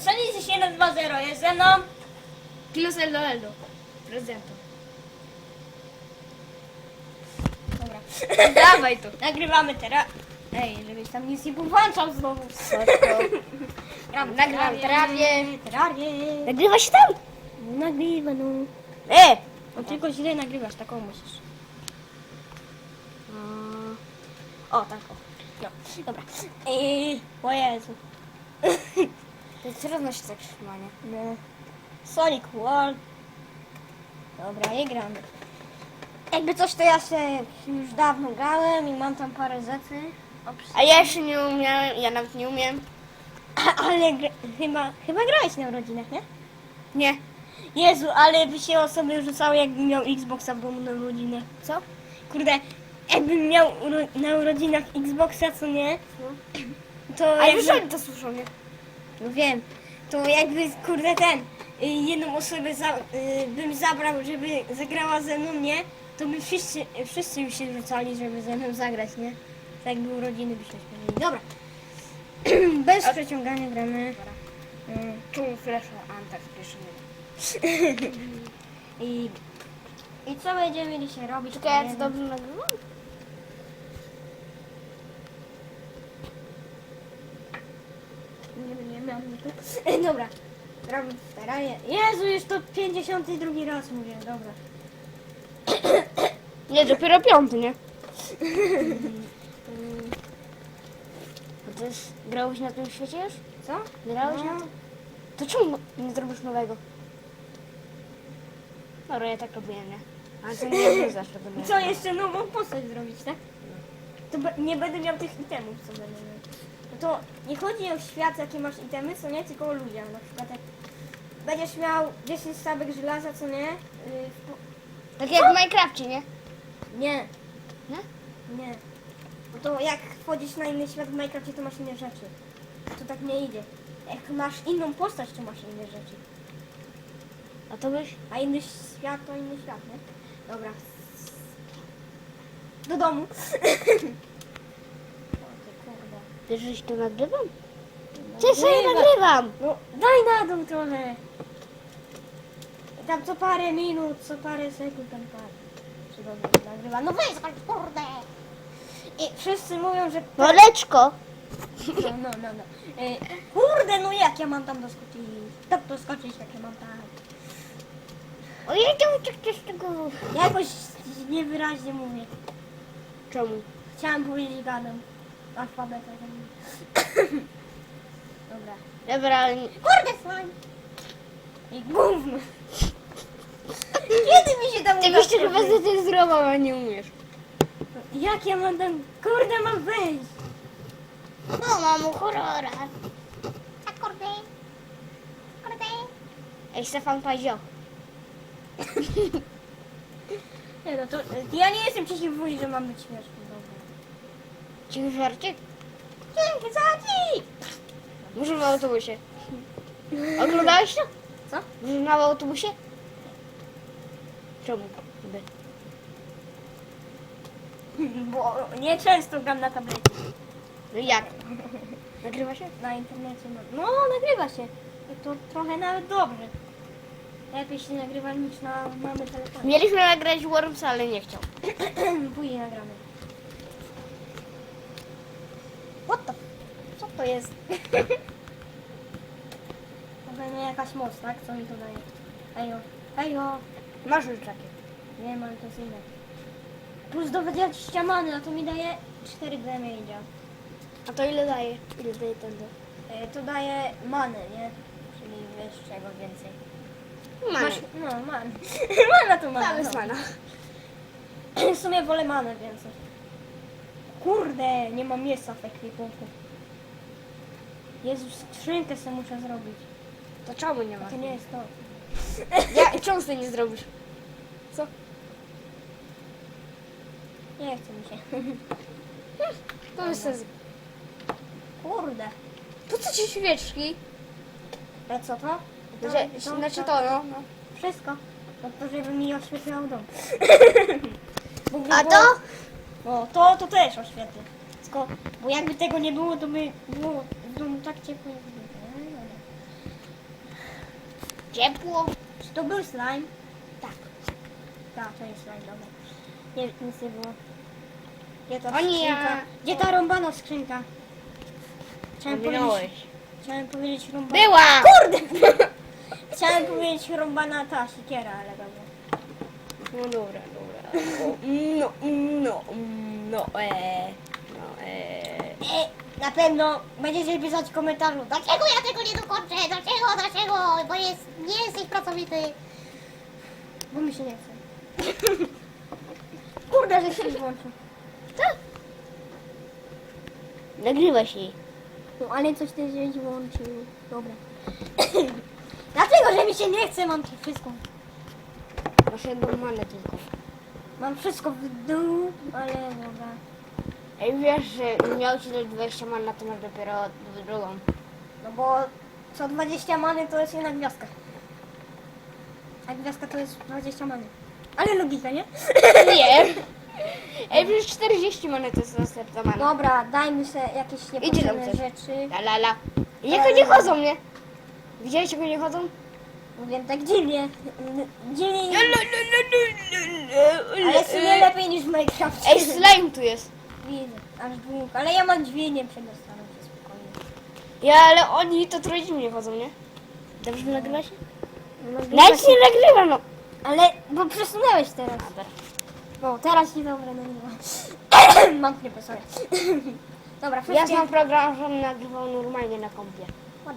Sonicy 720 jest ze mną. Plus Eldo Eldo. Prezentem. Dobra. Dawaj to. Nagrywamy teraz. Ej, żebyś tam nic nie powłączał znowu. Gram Nagrywam trawie. Trawie. Nagrywa się tam? Nagrywa, no. E! No tylko źle nagrywasz, taką musisz. O, tak o. No, dobra. I... O Jezu. Równo się tak trzyma, nie? No. Sonic World. Dobra, nie gramy. Jakby coś, to ja się już dawno grałem i mam tam parę rzeczy. A ja jeszcze nie umiałem, ja nawet nie umiem. Ale gra, chyba, chyba grałeś na urodzinach, nie? Nie. Jezu, ale by się osoby rzucały, jakbym miał Xboxa w domu na urodzinach. Co? Kurde, jakbym miał uro- na urodzinach Xboxa, co nie? To Ale jakby, już oni to słyszą, nie? No wiem, to jakby, kurde, ten, y, jedną osobę za, y, bym zabrał, żeby zagrała ze mną, nie? To by wszyscy, wszyscy by się rzucali, żeby ze mną zagrać, nie? Tak jakby urodziny byśmy śpiewali. Dobra. Bez przeciągania gramy. Mm. Czemu flasha Antak I, I co będziemy dzisiaj robić? Czekaj, ja to dobrze nagrywam? Miałam nic. Dobra. Robię staranie. Jezu, już to 52 raz mówię, dobra. Nie, dopiero piąty, nie? A to jest, grałeś na tym świecie już? Co? Grałeś No. na tym? To czemu nie zrobisz nowego? Dobra, ja tak robię, nie? Ale to nie jest zawsze to I co, jeszcze nową postać zrobić, tak? To be- nie będę miał tych itemów, co będę miał. No to nie chodzi o świat, jakie masz itemy, co nie, tylko o ludziach. Na przykład jak będziesz miał 10 stabek żelaza, co nie? Yy, w po- Tak jak w Minecrafcie, nie? nie. Nie? Nie. No to jak wchodzisz na inny świat w Minecrafcie, to masz inne rzeczy. To tak nie idzie. Jak masz inną postać, to masz inne rzeczy. A to byś? A inny świat to inny świat, nie? Dobra. Do domu. o. Wiesz, że się to nagrywam? Nagrywa. Ty sobie nagrywam! No daj na dół trochę. Tam co parę minut, co parę sekund tam parę. Dobrze nagrywa. No tak kurde. I wszyscy mówią, że... Woleczko! No, no, no, no. E, kurde, no jak ja mam tam doskoczyć? Tak doskoczyć, jak ja mam tam. Ojej, to ucieknie z tego... Jakoś niewyraźnie mówię. Czemu? Chciałam powiedzieć gadam. Alfabetem. Dobra. Dobra, ale... Kurde, slime! I gówno. Kiedy mi się tam Ty uda byś to chyba przeżyć? zdecydował, a nie umiesz. Jak ja mam tam... Kurde, mam wejść. No, mam horrora. Kurde. Kurde. Ej, Stefan Pazio. Nie no, to... Ja nie jestem przeciwko, że mam być śmieszny. Dobra. Cichy żarcik? Dzięki za ci! Może w autobusie. Oglądałeś to? Co? Może na autobusie? Czemu? By. Bo nie często gram na tablecie. No jak? Nagrywa się? Na internecie. No, no nagrywa się. I to trochę nawet dobrze. Lepiej się nagrywa niż na mamy telefonie. Mieliśmy nagrać Worms, ale nie chciał. Później nagramy. To jest? To będzie jakaś moc, tak? Co mi to daje? Ejo. Ejo. Masz już takie. Nie mam to jest inne. Plus do wydzielcia many, a to mi daje 4 damage'a. A to ile daje? Ile daje ten do? E, To daje manę, nie? Czyli wiesz czego więcej. Masz, no, man. mana to mana. No. mana. W sumie wolę manę więcej. Kurde, nie mam miejsca w ekwipunku. Jezus, skrzynkę sobie muszę zrobić. To czemu nie ma? To nie jest to. Ja, czemu sobie nie zrobisz? Co? Nie chce mi się. To jest sens. Kurde. Po co ci świeczki? A co to? To- Że, znaczy to, no. no. Wszystko. No to żeby mi oświetlało dom. Bo gdyby A było- to? O, to, to też oświetlę. Tylko, bo jakby tego nie było, to by było domu tak ciepło. No, no, no. ciepło. Czy to był slime? Tak. Tak, to jest slime, dobra. Nie, nic nie było. Gdzie ta O nie, skrzynka? ja- Gdzie ta rąbana skrzynka? Chciałem Minąłeś. powiedzieć, chciałem powiedzieć rąbana... Była! Kurde! Chciałem powiedzieć rąbana ta siekiera, ale dobra. No dobra, dobra. No, no, no, e, no, e. E, na pewno będziecie pisać w komentarzu. Dlaczego ja tego nie dokończę? Dlaczego? Dlaczego? Bo jest, nie jesteś pracowity. Bo mi się nie chce. Kurde, że się włączył. Nagrywa się. No ale coś też się włączył. Dobra. Dlaczego, że mi się nie chce? Mam tu wszystko. Masz jedną manę tylko. Mam wszystko w dół, ale dobra. Ej, wiesz, że miał ci dać 20 man, na to masz dopiero drugą. No bo co 20 many to jest jedna gwiazdka. A gwiazdka to jest 20 many. Ale logika, nie? Nie. Ej, przecież 40 man to jest następna mana. Dobra, dajmy sobie jakieś Idzie tam niepotrzebne coś. rzeczy. La la la. Jak oni chodzą, nie? Widziałeś, jak oni chodzą? Mówię tak dziwnie. Dziwnie. Ale jest nie lepiej niż w Minecrafcie. Ej, slime tu jest. Aż dwóch. Ale ja mam drzwi, nie przedostanę się spokojnie. Ja, ale oni to trochę dziwnie chodzą, nie? Dobrze nagrywa się? No, Nawet nie nagrywa, no. Ale, bo przesunęłeś teraz. No, teraz nie dobra nagrywa. mam klipę, sorry. Dobra, Ja wszystkie... znam program, że on nagrywał normalnie na kompie. Fuck?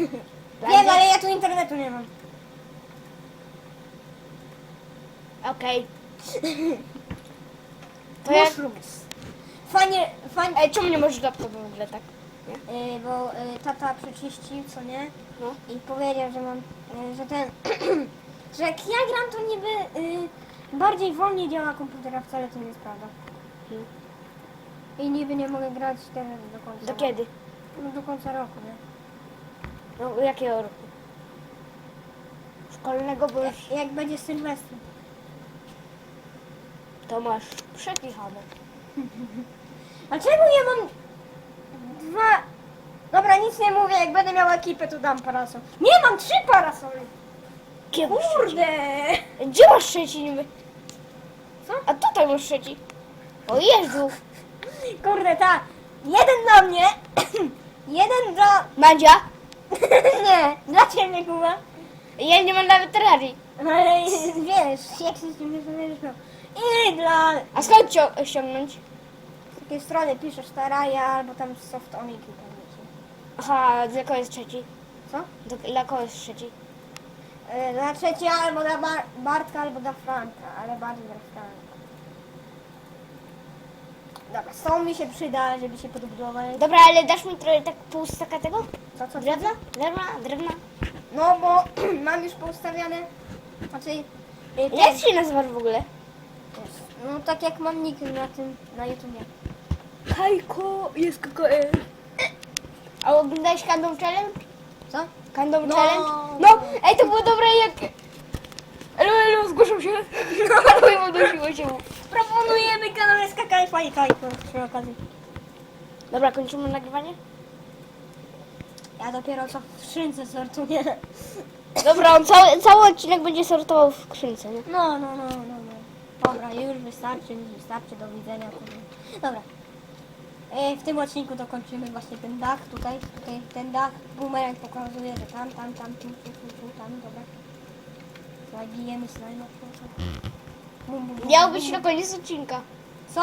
Wiem, ale ja tu internetu nie mam. Okej. To jak... Mushrooms. Fajnie, fajnie, Ej, czemu nie możesz laptopa w ogóle tak? yy, bo yy, tata przeczyścił, co nie? No. I powiedział, że mam, yy, że ten, że jak ja gram, to niby yy, bardziej wolniej działa komputer, a wcale to nie jest prawda. Hmm. I niby nie mogę grać teraz do końca. Do kiedy? No do końca roku, nie? No, jakiego roku? Szkolnego, bo już Jak, jak będzie Sylwester. to masz przekichane. Dlaczego ja mam dwa... Dobra, nic nie mówię, jak będę miała ekipę, to dam parasol. Nie, mam trzy parasole. Kurde! Gdzie masz trzeci niby? Co? A tutaj masz trzeci. O Jezu! Kurde, ta. Jeden dla mnie, jeden dla... Madzia? nie, dla ciebie, Kuba. Ja nie mam nawet terrarii. Ale wiesz, jak się z tym nie miał. I dla A skąd cio- ściągnąć? Takiej strony piszesz Taraja albo tam soft omiki. Aha, dla kogo jest trzeci? Co? Do, dla kogo jest trzeci? Dla trzecia albo dla Bar- Bartka, albo dla Franka, ale bardziej dla Franka. Dobra, są mi się przyda, żeby się podbudować. Dobra, ale dasz mi trochę tak pół staka tego? Co, co? Drewna? Drewna? Drewna? No bo mam już poustawiane, znaczy... Jak się nazywasz w ogóle? No tak jak mam nick na tym, na YouTubie. Kajko, jest KKL. A oglądałeś Kandom Challenge? Co? Kandom No. Challenge? No, ej, to było dobre jak... Elo, elo, zgłaszam się. No i się. Proponujemy kanał SKK i Fajka Kajko przy okazji. Dobra, kończymy nagrywanie? Ja dopiero co w skrzynce sortuję. Dobra, on cały, cały odcinek będzie sortował w skrzynce, nie? No, no, no, no, no. Dobra, już wystarczy, już wystarczy, do widzenia. Dobra. E, w tym odcinku dokończymy właśnie ten dach, tutaj, tutaj ten dach. Boomerang pokazuje, że tam, tam, tam, tu, tu, tu, tu tam, dobra. Zabijemy slajma. Bum, bum, bum, Miał bum, być bum. na koniec odcinka. Co?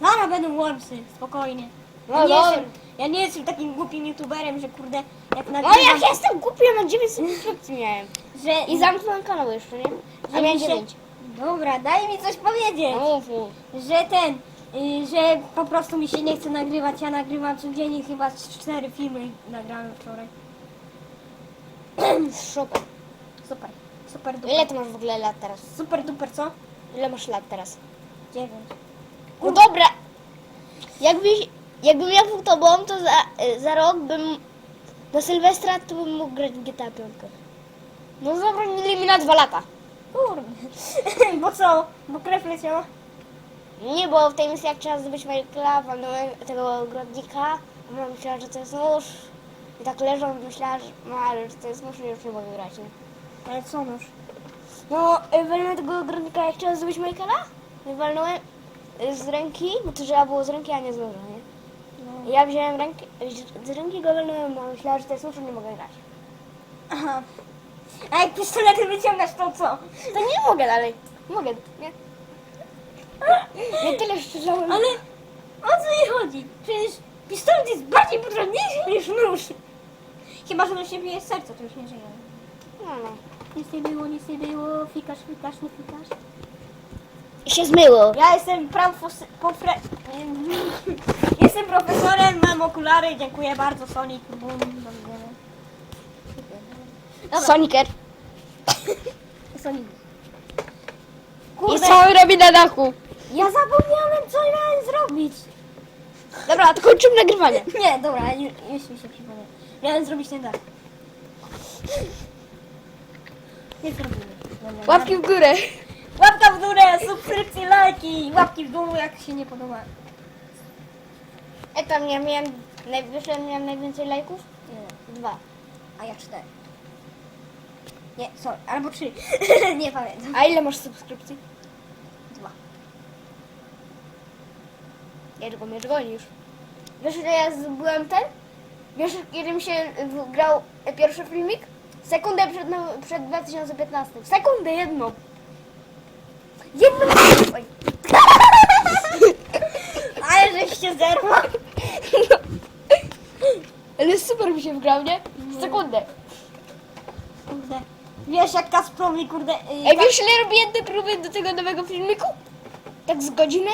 Zaraz będą wormsy, spokojnie. No ja, nie dobra. jestem, ja nie jestem takim głupim youtuberem, że kurde, jak No nagrywam, jak jestem głupi, ja mam 9 subskrypcji miałem. że... I zamknąłem kanał jeszcze, nie? A miałem mi się- 9. Dobra, daj mi coś powiedzieć. No mów, mów. Że ten, y, że po prostu mi się nie chce nagrywać. Ja nagrywam codziennie chyba z cztery filmy nagrałem wczoraj. Super. Super, super duper. Ile ty masz w ogóle lat teraz? Super duper, co? Ile masz lat teraz? Dziewięć. No dobra. Jakbyś, jakbym ja był tobą, to za, y, za rok bym na Sylwestra to bym mógł grać w GTA 5. No zabronili mi na dwa lata. Kurde. Bo co? Bo krew leciała? Nie, bo w tej misji jak trzeba zdobyć Michaela, walnąłem tego ogrodnika, a mama myślała, że to jest nóż. I tak leżą, myślała, że no że to jest nóż i już nie mogę grać, nie? Ale co nóż? No, y, walnąłem tego granika, jak chciałem zrobić Michaela. Walnąłem y, z ręki, bo to trzeba było z ręki, a nie z noża, nie? No. Ja wziąłem rękę, z ręki go walnąłem, a myślała, że to jest nóż i nie mogę grać. Aha. A jak pistolety wyciągasz, to co? To nie mogę dalej. Mogę, nie? Nie tyle strzelałem. Ale o co jej chodzi? Przecież pistolet jest bardziej potężniejszy niż nóż. Chyba, że do siebie jest serce, to już nie żyje. No, no. Nic nie było, nic nie było, fikasz, fikasz, nie fikasz. I się zmyło. Ja jestem profos- pofre... Jestem profesorem, mam okulary, dziękuję bardzo, Sonic. Bum, do widzenia. Dobra. Soniker. Sonic. I Kurde, co on robi na dachu? Ja zapomniałem, co miałem zrobić. Dobra, to kończymy nagrywanie. Nie, dobra, ju- już mi się przypomniał. Miałem zrobić ten dach. Nie zrobimy. Dobra, Łapki w górę. Łapka w górę, subskrypcje, lajki, łapki w dół, jak się nie podoba. E tam ja miałem, naj, wiesz, ile miałem najwięcej lajków? Nie, Dwa. a ja cztery. Nie, sorry, albo trzy. nie pamiętam. A ile masz subskrypcji? Ja tylko mnie goni już. Wiesz, ile ja z- byłem ten? Wiesz, kiedy mi się grał pierwszy filmik? Sekundę przed, no, przed 2015. Sekundę jedną. Jedną. Oj. Ale żeście zerwa. Ale super mi się wgrał, nie? W sekundę. Kurde. Wiesz jak Kasprowi, kurde... Yy, Ej, wiesz, ile robiłem te próby do tego nowego filmiku? Tak z godziny?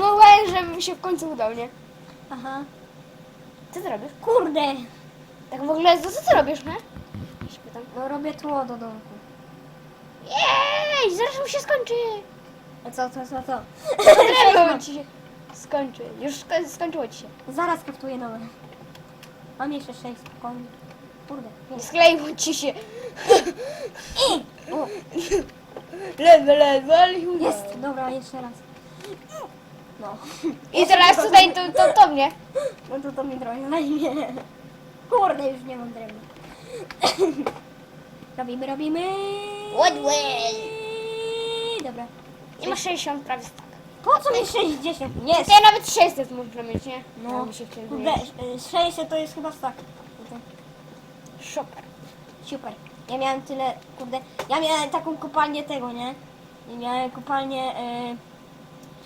Próbowałem, żeby mi się w końcu udał, nie? Aha. Co ty robisz? Kurde. Tak w ogóle, to co ty robisz, nie? Ja się pytam. No robię tło do domku. Jej, zaraz mi się skończy. A co, co, co, co? Drewno ci się skończy. Już sko- skończyło ci się. Zaraz kraftuję nowe. Mam jeszcze sześć, spokojnie. Kurde. Nie. Skleiło ci się. O, Lewe, lewe, ale już jest. Dobra, jeszcze raz. No. I teraz tutaj to, to, to mnie. No to to mi trochę zajmie. Kurde, już nie mam drewna. robimy, robimy. Ładnie. Dobra. Nie ma 60 prawie tak. Po co mi 60? Nie. To ja nawet 600 można mieć, nie? No, mi się kurde, y, 600 to jest chyba tak. Super. Super. Ja miałem tyle, kurde, ja miałem taką kopalnię tego, nie? I miałem kopalnię, y,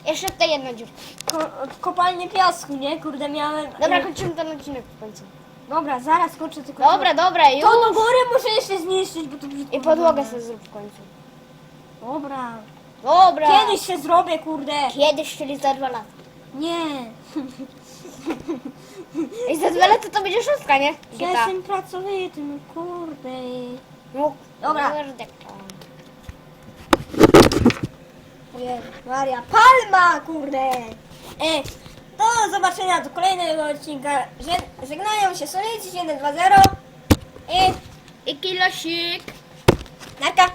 Jeszcze tutaj jedna dziurka. ko, kopalnię piasku, nie? Kurde, miałem... Dobra, kończymy ten odcinek w końcu. dobra, zaraz kończę tylko... Dobra, dobra, już. To do góry muszę jeszcze zniszczyć, bo to brzydko I podłogę wygląda. sobie zrób w końcu. Dobra. Dobra. Kiedyś się zrobię, kurde. Kiedyś, czyli za dwa lata. Nie. I za dwa lata to będzie szóstka, nie? Ja jestem pracowity, no kurde. No, Dobra. no, Maria, palma, kurde! E, do zobaczenia do kolejnego odcinka. Żeg- Żegnają się Solici 120 i I kilosik. narka.